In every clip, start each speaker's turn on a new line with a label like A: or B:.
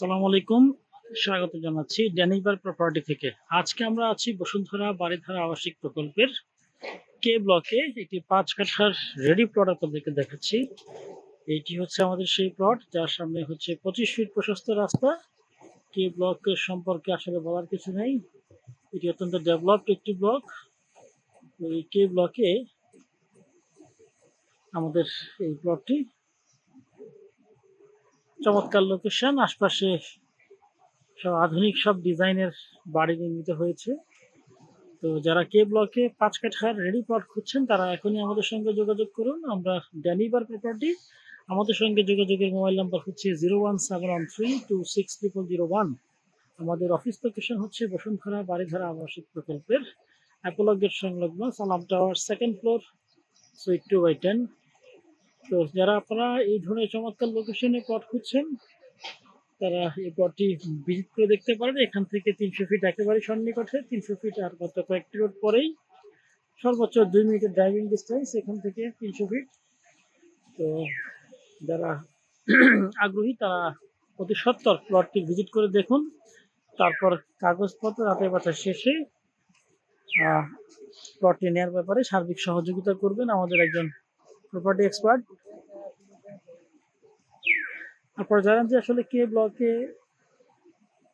A: আসসালামু আলাইকুম। স্বাগত জানাচ্ছি ড্যানিবার প্রপার্টি থেকে। আজকে আমরা আছি বসুন্ধরা বাড়িধারা আবাসিক প্রকল্পের কে ব্লকে একটি পাঁচ কাঠার রেডি প্লট আপনাদেরকে দেখাচ্ছি। এইটি হচ্ছে আমাদের সেই প্লট যার সামনে হচ্ছে পঁচিশ ফিট প্রশস্ত রাস্তা। কে ব্লকের সম্পর্কে আসলে বলার কিছু নেই। এটি অত্যন্ত ডেভেলপড একটি ব্লক এই কে ব্লকে আমাদের এই প্লটটি চমৎকার লোকেশন আশপাশে সব আধুনিক সব ডিজাইনের বাড়ি নির্মিত হয়েছে। তো যারা কে ব্লকে পাঁচ কাঠার রেডি প্লট খুঁজছেন, তারা এখনই আমাদের সঙ্গে যোগাযোগ করুন। আমরা ড্যানিবার প্রপার্টি আমাদের সঙ্গে যোগাযোগের মোবাইল নাম্বার হচ্ছে zero one seven one three two six triple zero one আমাদের অফিস লোকেশন হচ্ছে বসুন্ধরা বাড়িধারা আবাসিক প্রকল্পের অ্যাপোলো গেট সংলগ্ন Salam tower second floor suite two by ten তো যারা আপনারা এই ধরনের চমৎকার লোকেশনে প্লট খুঁজছেন, তারা এই প্লটটি ভিজিট করে দেখতে পারেন। এখান থেকে তিনশো ফিট একেবারে সন্নিকটে, তিনশো ফিট আর গত কয়েকটি রোড পরেই। সর্বোচ্চ দুই মিনিটের ড্রাইভিং ডিস্টেন্স এখান থেকে তিনশো ফিট তো যারা আগ্রহী, তারা অতি সত্তর প্লটটি ভিজিট করে দেখুন। তারপর কাগজপত্র রাতে বাতা শেষে প্লটটি নেওয়ার ব্যাপারে সার্বিক সহযোগিতা করবেন আমাদের একজন প্রপার্টি এক্সপার্ট আপনারা জানেন যে আসলে কে ব্লকে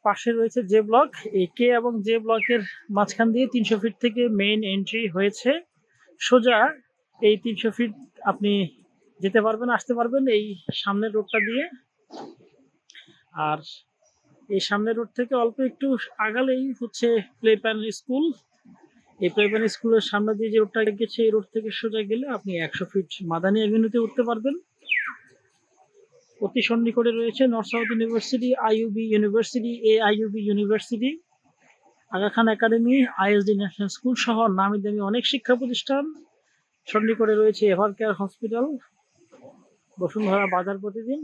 A: পাশে রয়েছে যে ব্লক এই কে এবং যে ব্লকের মাঝখান দিয়ে তিনশো ফিট থেকে মেইন এন্ট্রি হয়েছে। সোজা এই তিনশো ফিট আপনি যেতে পারবেন, আসতে পারবেন এই সামনের রোডটা দিয়ে। আর এই সামনের রোড থেকে অল্প একটু আগালেই হচ্ছে প্লে প্যান স্কুল এই প্যান স্কুলের সামনে দিয়ে যে রোডটা গেছে, এই রোড থেকে সোজা গেলে আপনি একশো ফিট মাদানী অ্যাভিনিউতে উঠতে পারবেন। অতি সন্নিকটে রয়েছে north south university IUB university এ IUB university Aga Khan academy ISD national school সহ নামি দামি অনেক শিক্ষা প্রতিষ্ঠান। সন্নিকটে রয়েছে এভার কেয়ার হসপিটাল, বসুন্ধরা বাজার প্রতিদিন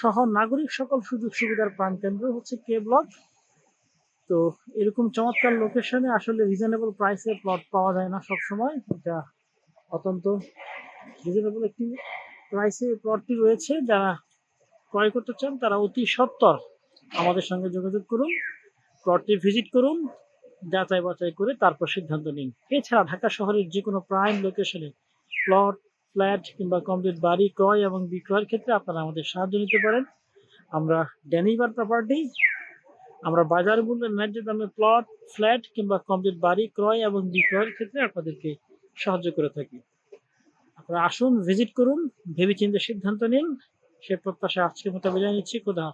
A: সহ নাগরিক সকল সুযোগ সুবিধার প্রাণকেন্দ্র হচ্ছে কে ব্লক তো এরকম চমৎকার লোকেশনে আসলে রিজনেবল প্রাইসে প্লট পাওয়া যায় না সব সময় এটা অত্যন্ত রিজনেবল একটি প্রাইসে প্লটটি রয়েছে। যারা ক্রয় করতে চান, তারা অতি সত্তর আমাদের সঙ্গে যোগাযোগ করুন প্লটটি ভিজিট করুন, যাচাই বাছাই করে তারপর সিদ্ধান্ত নিন। এছাড়া ঢাকা শহরের যে কোনো প্রাইম লোকেশনে প্লট ফ্ল্যাট কিংবা কমপ্লিট বাড়ি ক্রয় এবং বিক্রয়ের ক্ষেত্রে আপনারা আমাদের সাহায্য নিতে পারেন। আমরা ড্যানিবার প্রপার্টি আমরা বাজার মূল্যে ন্যায্য দামে প্লট ফ্ল্যাট কিংবা কমপ্লিট বাড়ি, ক্রয় এবং বিক্রয়ের ক্ষেত্রে আপনাদেরকে সাহায্য করে থাকি। আপনারা আসুন ভিজিট করুন, ভেবেচিন্তে সিদ্ধান্ত নিন। সে প্রত্যাশা আজকের মতো বিদায় নিচ্ছি। খোদা।